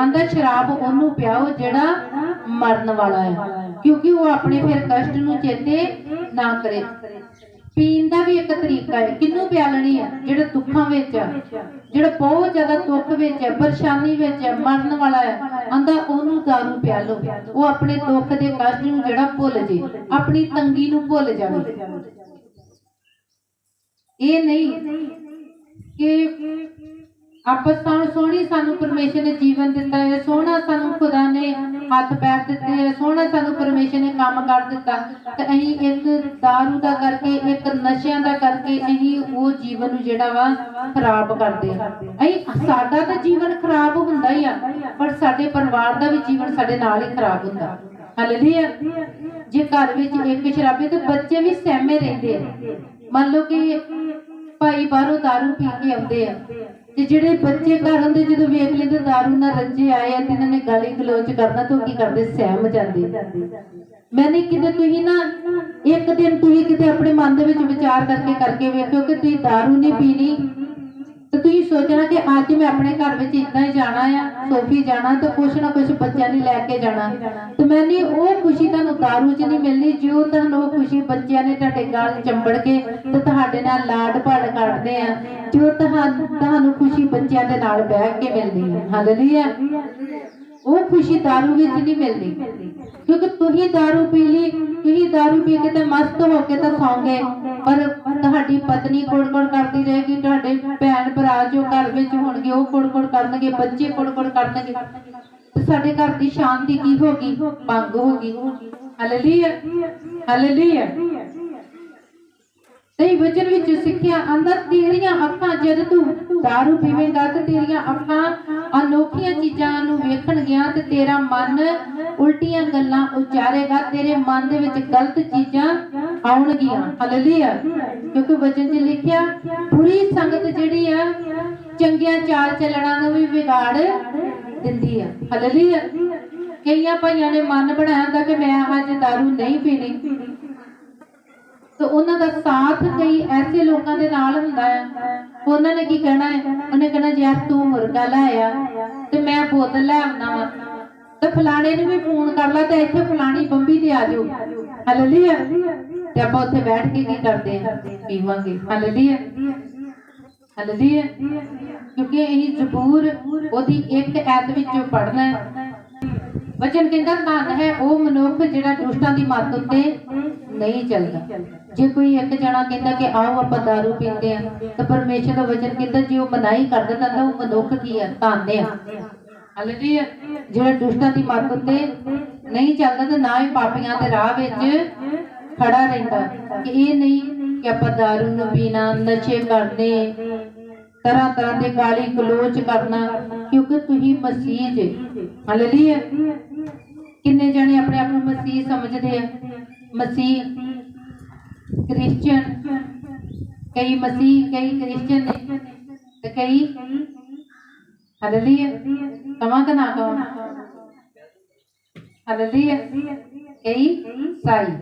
ਆਂਦਾ ਸ਼ਰਾਬ ਉਹਨੂੰ ਪਿਆਓ ਜਿਹੜਾ ਮਰਨ ਵਾਲਾ ਹੈ। ਕਿਉਂਕਿ ਉਹ ਆਪਣੇ ਫਿਰ ਕਸ਼ਟ ਨੂੰ ਚੇਤੇ ਨਾ ਕਰੇ। ਪੀਣ ਦਾ ਵੀ ਇੱਕ ਤਰੀਕਾ ਹੈ। ਕਿੰਨੂੰ ਪਿਆਲਣੀ ਹੈ? ਜਿਹੜਾ ਦੁੱਖਾਂ ਵਿੱਚ ਹੈ। ਜਿਹੜਾ ਬਹੁਤ ਜ਼ਿਆਦਾ ਦੁੱਖ ਵਿੱਚ ਹੈ, ਪਰੇਸ਼ਾਨੀ ਵਿੱਚ ਹੈ, ਮਰਨ ਵਾਲਾ ਹੈ। ਆਂਦਾ ਉਹਨੂੰ ਦਾਰੂ ਪਿਆਲੋ ਉਹ ਆਪਣੇ ਦੁੱਖ ਦੇ ਕਸ਼ਟ ਨੂੰ ਜਿਹੜਾ ਭੁੱਲ ਜੇ, ਆਪਣੀ ਤੰਗੀ ਨੂੰ ਭੁੱਲ ਜਾਵੇ। ਇਹ ਨਹੀਂ ਕਿ ਆਪਸ ਸਾਨੂੰ ਸੋਹਣੀ ਸਾਨੂੰ ਪਰਮੇਸ਼ਰ ਨੇ ਜੀਵਨ ਦਿੱਤਾ ਹੈ, ਸੋਹਣਾ ਸਾਨੂੰ ਖੁਦਾ ਨੇ ਹੱਥ ਪੈਰ ਦਿੱਤੇ ਹੈ, ਸੋਹਣਾ ਸਾਨੂੰ ਪਰਮੇਸ਼ਰ ਨੇ ਕੰਮ ਕਰ ਦਿੱਤਾ। ਤੇ ਅਸੀਂ ਇੱਕ ਦਾਰੂ ਦਾ ਕਰਕੇ, ਇੱਕ ਨਸ਼ਿਆਂ ਦਾ ਕਰਕੇ ਅਸੀਂ ਉਹ ਜੀਵਨ ਨੂੰ ਜਿਹੜਾ ਵਾ ਖਰਾਬ ਕਰਦੇ ਹਾਂ। ਅਸੀਂ ਸਾਡਾ ਤਾਂ ਜੀਵਨ ਖਰਾਬ ਹੁੰਦਾ ਹੀ ਆ, ਪਰ ਸਾਡੇ ਪਰਿਵਾਰ ਦਾ ਵੀ ਜੀਵਨ ਸਾਡੇ ਨਾਲ ਹੀ ਖਰਾਬ ਹੁੰਦਾ। ਹਾਲੇਲੂਇਆ ਜੇ ਘਰ ਵਿੱਚ ਇੱਕ ਸ਼ਰਾਬੀ, ਤੇ ਬੱਚੇ ਵੀ ਸਹਿਮੇ ਰਹਿੰਦੇ ਆ। ਮੰਨ ਲਓ ਕਿ ਭਾਈ ਬਾਹਰੋਂ ਦਾਰੂ ਪੀ ਕੇ ਆਉਂਦੇ ਆ। ਤੇ ਜਿਹੜੇ ਬੱਚੇ ਘਰ ਹੁੰਦੇ ਜਦੋਂ ਵੇਖ ਲੈਂਦੇ ਦਾਰੂ ਨਾਲ ਰੱਜੇ ਆਏ ਆ ਤੇ ਇਹਨਾਂ ਨੇ ਗਾਲੀ ਗਲੋਚ ਕਰਨਾ ਤਾਂ ਉਹ ਕੀ ਕਰਦੇ? ਸਹਿਮ ਜਾਂਦੇ। ਮੈਂ ਕਿਤੇ ਤੁਸੀਂ ਨਾ ਇੱਕ ਦਿਨ ਤੁਸੀਂ ਕਿਤੇ ਆਪਣੇ ਮਨ ਦੇ ਵਿੱਚ ਵਿਚਾਰ ਕਰਕੇ ਕਰਕੇ ਵੇਖਿਓ ਕਿ ਤੁਸੀਂ ਦਾਰੂ ਨਹੀਂ ਪੀਣੀ ਤੇ ਤੁਸੀਂ ਸੋਚਣਾ ਕਿ ਅੱਜ ਮੈਂ ਆਪਣੇ ਘਰ ਵਿੱਚ ਇਦਾਂ ਹੀ ਜਾਣਾ ਆ, ਸੋਫੀ ਜਾਣਾ ਤੇ ਕੁਛ ਨਾ ਕੁਛ ਬੱਚਿਆਂ ਲਈ ਲੈ ਕੇ ਜਾਣਾ। ਤੇ ਮੈਂ ਉਹ ਖੁਸ਼ੀ ਤੁਹਾਨੂੰ ਦਾਰੂ 'ਚ ਨਹੀਂ ਮਿਲਣੀ ਜੋ ਤੁਹਾਨੂੰ ਉਹ ਖੁਸ਼ੀ ਬੱਚਿਆਂ ਨੇ ਤੁਹਾਡੇ ਗਲ ਚੰਬੜ ਕੇ ਤੇ ਤੁਹਾਡੇ ਨਾਲ ਲਾਡ ਪਾੜ ਕਰਦੇ ਆ ਜੋ ਤੁਹਾਨੂੰ ਖੁਸ਼ੀ ਬੱਚਿਆਂ ਦੇ ਨਾਲ ਬਹਿ ਕੇ ਮਿਲਦੀ ਹੈ ਹਾਲੇਲੂਇਆ ਉਹ ਖੁਸ਼ੀ ਦਾਰੂ ਵਿੱਚ ਨਹੀਂ ਮਿਲਦੀ। ਕਿਉਂਕਿ ਤੁਸੀਂ ਦਾਰੂ ਪੀ ਲਈ, ਤੁਸੀਂ ਦਾਰੂ ਪੀ ਕੇ ਤੇ ਮਸਤ ਹੋ ਕੇ ਤਾਂ ਸੌਂਗੇ ਪਰ ਤੁਹਾਡੀ ਪਤਨੀ ਕੋੜ-ਕੋੜ ਕਰਦੀ ਰਹੇਗੀ, ਤੁਹਾਡੇ ਭੈਣ ਭਰਾ ਜੋ ਘਰ ਵਿੱਚ ਹੋਣਗੇ, ਉਹ ਕੋੜ-ਕੋੜ ਕਰਨਗੇ, ਬੱਚੇ ਕੋੜ-ਕੋੜ ਕਰਨਗੇ। ਤੇ ਸਾਡੇ ਘਰ ਦੀ ਸ਼ਾਂਤੀ ਕੀ ਹੋਗੀ? ਭੰਗ ਹੋਗੀ। ਹਾਲੇਲੂਇਆ ਹਾਲੇਲੂਇਆ ਸਹੀ ਵਚਨ ਵਿੱਚ ਸਿੱਖਿਆ, ਅੰਦਰ ਤੇਰੀਆਂ ਅੱਖਾਂ ਜਦ ਤੂੰ ਦਾਰੂ ਪੀਵੇਂਗਾ ਤੇ ਤੇਰੀਆਂ ਅੱਖਾਂ ਅਨੋਖੀਆਂ ਚੀਜ਼ਾਂ ਨੂੰ ਵੇਖਣਗੀਆਂ ਤੇ ਤੇਰਾ ਮਨ ਉਲਟੀਆਂ ਗੱਲਾਂ ਉਚਾਰੇਗਾ, ਤੇਰੇ ਮਨ ਦੇ ਵਿੱਚ ਗਲਤ ਚੀਜ਼ਾਂ ਆਉਣਗੀਆਂ। ਹਾਲੇਲੂਇਆ ਕਿਉਂਕਿ ਵਚਨ 'ਚ ਲਿਖਿਆ, ਬੁਰੀ ਸੰਗਤ ਜਿਹੜੀ ਆ, ਚੰਗੀਆਂ ਚਾਲ ਚੱਲਣਾ ਨੂੰ ਵੀ ਵਿਗਾੜ ਦਿੰਦੀ ਆ। ਹਾਲੇਲੂਇਆ ਕਈਆਂ ਭਾਈਆਂ ਨੇ ਮਨ ਬਣਾਇਆ ਹੁੰਦਾ ਕਿ ਮੈਂ ਅੱਜ दारू ਨਹੀਂ ਪੀਣੀ। ਤੇ ਉਹਨਾਂ ਦਾ ਸਾਥ ਕਈ ਐਸੇ ਲੋਕਾਂ ਦੇ ਨਾਲ ਹੁੰਦਾ ਹੈ ਉਹਨਾਂ ਨੇ ਕੀ ਕਹਿਣਾ ਹੈ? ਉਹਨੇ ਕਹਿਣਾ ਯਾਰ ਤੂੰ ਮੁਰਗਾ ਲੈ ਤੇ ਮੈਂ ਬੋਤਲ ਲੈ ਆਉਣਾ ਵਾ। ਤੇ ਫਲਾਣੇ ਨੂੰ ਵੀ ਫੋਨ ਕਰ ਲਾ ਤੇ ਇੱਥੇ ਫਲਾਣੀ ਬੰਬੀ ਤੇ ਆ ਜਾਓ। ਹਾਲੇਲੂਇਆ। ਤੇ ਆਪਾਂ ਉੱਥੇ ਬੈਠ ਕੇ ਕੀ ਕਰਦੇ ਹਾਂ ਪੀਵਾਂਗੇ। ਹਾਲੇਲੂਇਆ। ਹਾਲੇਲੂਇਆ। ਕਿਉਂਕਿ ਇਹ ਜ਼ਬੂਰ ਉਹਦੀ ਇੱਕ ਐਤ ਵਿੱਚੋਂ ਪੜਨਾ ਹੈ। ਵਚਨ ਕਹਿੰਦਾ, ਧੰਨ ਹੈ ਉਹ ਮਨੁੱਖ ਜਿਹੜਾ ਦੁਸ਼ਟਾਂ ਦੀ ਮੱਤ ਉੱਤੇ ਨਹੀਂ ਚੱਲਦਾ ਜੇ ਕੋਈ ਇੱਕ ਜਣਾ ਕਹਿੰਦਾ ਕਿ ਆਓ ਆਪਾਂ दारू ਪੀਂਦੇ ਆ ਤਾਂ ਪਰਮੇਸ਼ਰ ਦਾ ਵਚਨ ਕਹਿੰਦਾ ਜੇ ਉਹ ਮਨਾਈ ਕਰ ਦਿੰਦਾ ਤਾਂ ਉਹ ਮਨੁੱਖ ਕੀ ਹੈ ਧੰਨ ਹੈ ਹਾਲੇਲੂਇਆ ਜਿਹੜਾ ਦੁਸ਼ਟਾਂ ਦੀ ਮੱਤ ਉੱਤੇ ਨਹੀਂ ਚੱਲਦਾ ਤੇ ਨਾ ਹੀ ਪਾਪੀਆਂ ਦੇ ਰਾਹ ਵਿੱਚ ਖੜਾ ਰਹਿੰਦਾ ਕਿ ਇਹ ਨਹੀਂ ਕਿ ਆਪਾਂ दारू ਨੂੰ ਪੀਣਾ ਨਸ਼ੇ ਕਰਨੇ ਤਰ੍ਹਾਂ ਤਰ੍ਹਾਂ ਦੇ ਗਾਲੀ ਗਲੋਚ ਕਰਨਾ ਕਿਉਂਕਿ ਤੁਸੀਂ ਮਸੀਹ ਜੇ ਹਾਲੇਲੂਇਆ ਕਿੰਨੇ ਜਣੇ ਆਪਣੇ ਆਪ ਨੂੰ ਮਸੀਹ ਸਮਝਦੇ ਆ ਮਸੀਹ ਕ੍ਰਿਸਚੀਅਨ ਕਈ ਮਸੀਹ ਕਈ ਕ੍ਰਿਸਚੀਅਨ ਨੇ ਤੇ ਕਈ ਹਾਲੇਲੂਇਆ ਕਮਾਂ ਕਿ ਨਾ ਕਮਾਂ ਹਾਲੇਲੂਇਆ ਕਈ ਸਾਈ